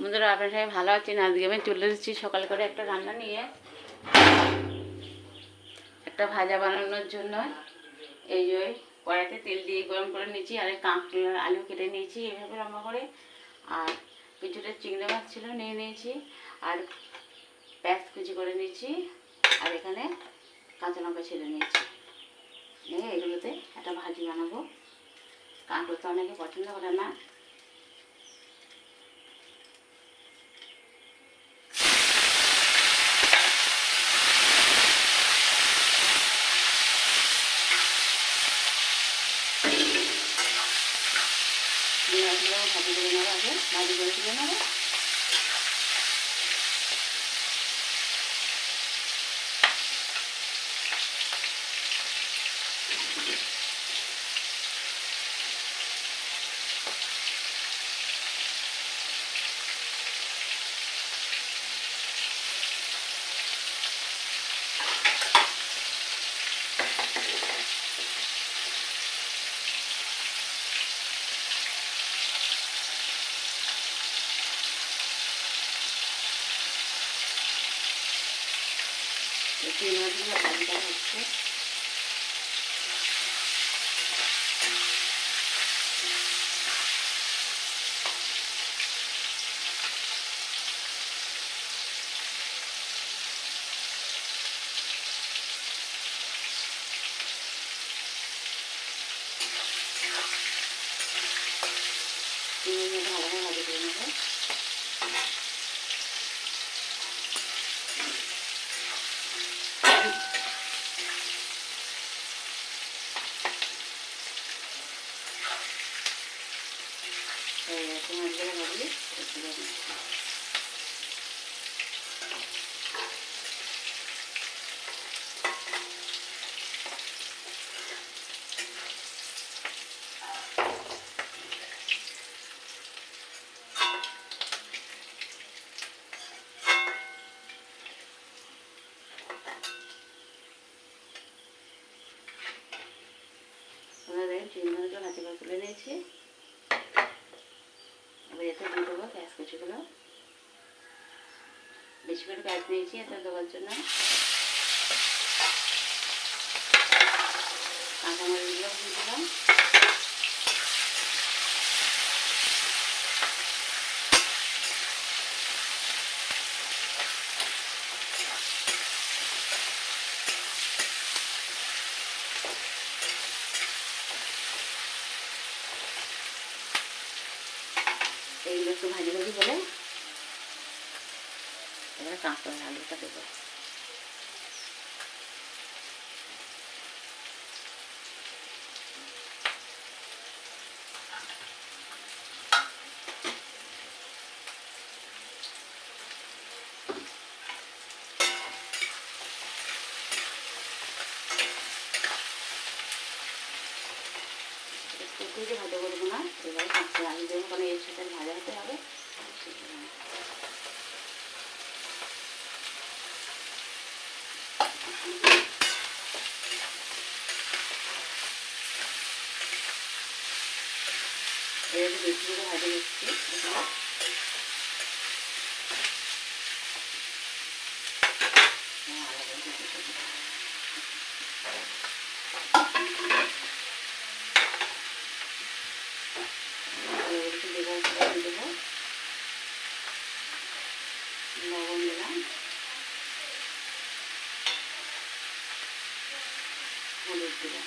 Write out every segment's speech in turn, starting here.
বন্ধুরা, আপনার সবাই ভালো আছেন? আজকে আমি চলে এসেছি সকাল করে একটা রান্না নিয়ে। একটা ভাজা বানানোর জন্য। এই যে কড়াইতে তেল দিয়ে গরম করে নিয়েছি, আর এই কাঁকড়া আলু কেটে নিয়েছি এইভাবে রান্না করে। আর কিছুটা চিংড়ি মাছ ছিল, নিয়ে নিয়েছি। আর প্যাঁচ কুচি করে নিয়েছি, আর এখানে কাঁচা লঙ্কা ছেড়ে নিয়েছি। নিয়ে এগুলোতে একটা ভাজি বানাবো। কাঁকড়ো তো অনেকে পছন্দ করে না। ভাজি করে নেব আগে ভাজি করে তুলে নেব তিন দিয়ে ভাজিটা হচ্ছে তিন মিনিট ভালো করে ভাজি করে নেব এরকম একবারে ভাজলে একটু দেবো। দেখেন চিংড়িগুলো হাতে করে তুলে নিয়েছি। এবার এতে দিয়ে দেবো পেঁয়াজ কুচিগুলো। বেশি করে পেঁয়াজ নিয়েছি, এতে দেওয়ার জন্য। কাঁচামরিচগুলো দিয়ে একটু ভাজি ভাজি বলে এবারে কাঁকড়ার আলুটা দেবো। যে ভাজা করব না। এবার কাঁচা আলু দেবো কারণ এর সাথে ভাজা হতে হবে। এবারে বেশি করে ভাজা দিচ্ছি এগুলো। হ্যাঁ, আলাদা করে দিয়ে দেবো। এবার একটু লেবু দিয়ে দেবো লবণ দিলাম হলুদ দিলাম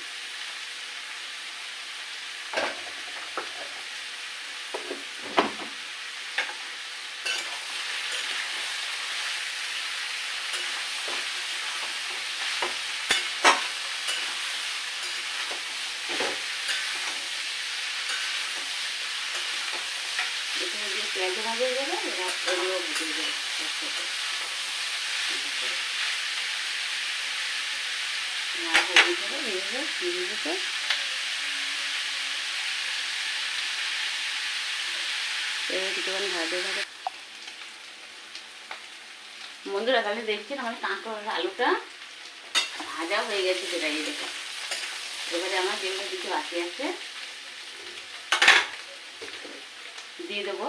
এখানে যে পেঁয়াজ ভাজে ভাজে বন্ধুরা, তাহলে দেখছেন আমার কাঁকড় আলুটা ভাজা হয়ে গেছে সেটা এই দেখো। এবারে আমার যেগুলো কিছু বাকি আছে, দিয়ে দেবো।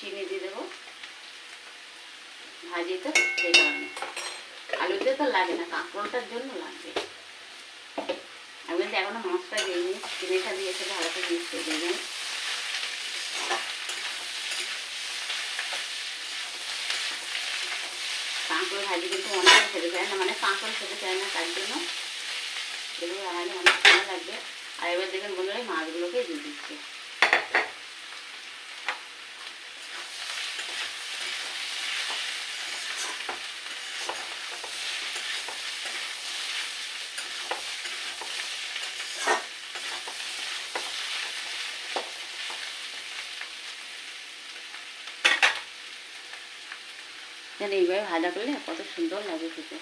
চিনি দিয়ে দেবো। ভাজি তো সেই কারণে। আলুতে তো লাগে না, কাঁকরোলটার জন্য লাগবে আমি কিন্তু এখনও মাছটা দিইনি, চিনিটা দিয়েছে, ভালো করে মিশিয়ে দেবেন কাঁকড়ো ভাজি কিন্তু অনেকে খেতে চায় না মানে কাঁকড়ো খেতে চায় না, তার জন্য এগুলো রান্নালে অনেক সময় লাগবে। আর এবার দেখবেন বন্ধুরা মাছগুলোকে দিয়ে দিচ্ছে। যেন এইভাবে ভাজা করলে কত সুন্দর লাগে খেতে।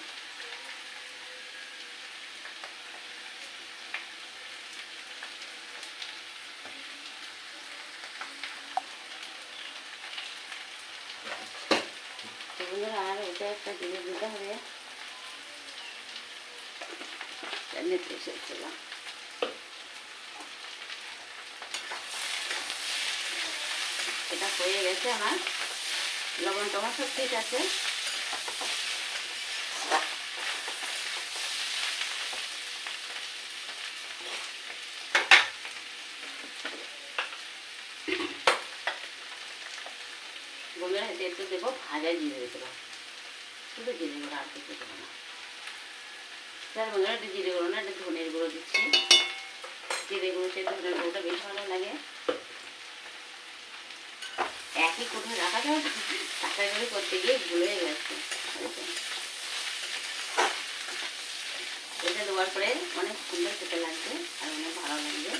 আর ওটা একটা জিনিস দিতে হবে। এটা হয়ে গেছে আমার। লবণ টমাটো সব ঠিক আছে। বন্ধুরা, এতে একটু দেবো ভাজা জিরে দেবো শুধু জিরে গুঁড়ো আর কিছু দেবো না। স্যার বন্ধুরা, একটু জিরে গুঁড়ো না, একটু ধনের গুঁড়ো দিচ্ছি। জিরে গুঁড়োতে ধনের গুঁড়োটা বেশ ভালো লাগে। একই কোথায় রাখা যায় টাকা করে করতে গিয়ে ভুলে গেছে। এটা দেওয়ার পরে অনেক সুন্দর খেতে লাগবে আর অনেক ভালো লাগবে।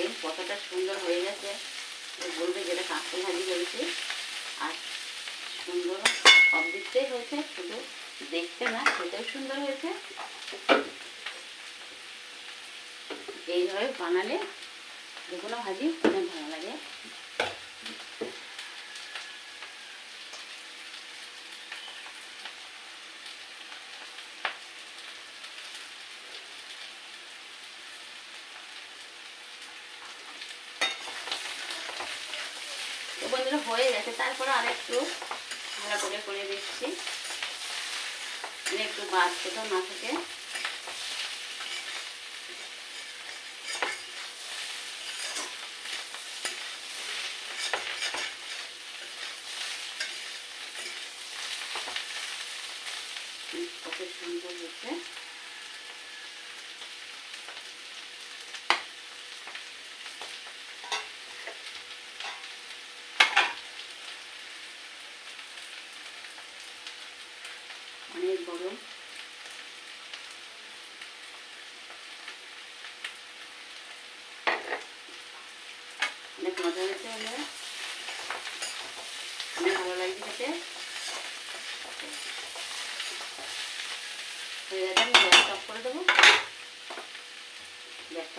এই কতটা সুন্দর হয়ে গেছে। বলবে যেটা কাঁকড় ভাজি করেছি আর সুন্দর সব দিকটাই হয়েছে, শুধু দেখতে না, খেতেও সুন্দর হয়েছে। এইভাবে বানালে যে কোনো ভাজি অনেক ভালো লাগে। বন্ধুরা, হয়ে গেছে। তারপরে আরেকটু ভালো করে করে দিচ্ছি। মানে একটু বাদ কোথাও না থাকে হুম, কত সুন্দর হচ্ছে অনেক গরম অনেক মজা হয়েছে আমরা অনেক ভালো লাগছে খেতে আমি অফ করে দেবো।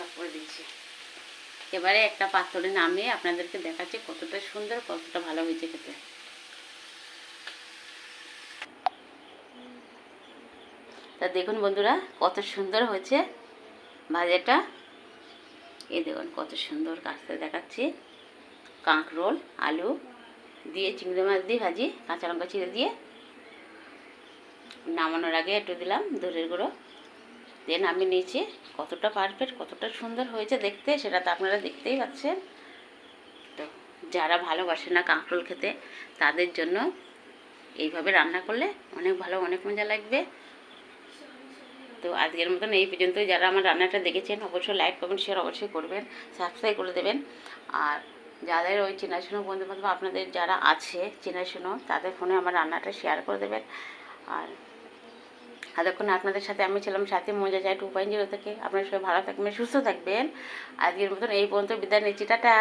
অফ করে দিচ্ছি। এবারে একটা পাত্রে নামিয়ে আপনাদেরকে দেখাচ্ছি কতটা সুন্দর, কতটা ভালো হয়েছে খেতে। তা দেখুন বন্ধুরা, কত সুন্দর হয়েছে ভাজাটা। এই দেখুন, কত সুন্দর কাছতে দেখাচ্ছি। কাঁকরোল, আলু দিয়ে, চিংড়ি মাছ দিয়ে ভাজি, কাঁচা লঙ্কা ছিঁড়ে দিয়ে নামানোর আগে একটু দিলাম দূরের গুঁড়ো। দিয়ে নামিয়ে নিয়েছি কতটা পারফেক্ট কতটা সুন্দর হয়েছে দেখতে, সেটা তো আপনারা দেখতেই পাচ্ছেন। তো যারা ভালোবাসে না কাঁকরোল খেতে, তাদের জন্য এইভাবে রান্না করলে অনেক ভালো, অনেক মজা লাগবে। তো আজকের মতন এই পর্যন্তই। যারা আমার রান্নাটা দেখেছেন, অবশ্যই লাইক কমেন্ট শেয়ার অবশ্যই করবেন সাবস্ক্রাইব করে দেবেন। আর যাদের ওই চেনাশোনো বন্ধু বান্ধব আপনাদের যারা আছে চেনাশোনো তাদের ফোনে আমার রান্নাটা শেয়ার করে দেবেন। আর এতক্ষণ আপনাদের সাথে আমি ছিলাম সাথে মজা যায় টু পয়েন্ট জিরো থেকে। আপনারা সবাই ভালো থাকবেন, সুস্থ থাকবেন। আজকের মতন এই পর্যন্ত বিদায় নিচ্ছি, টাটা।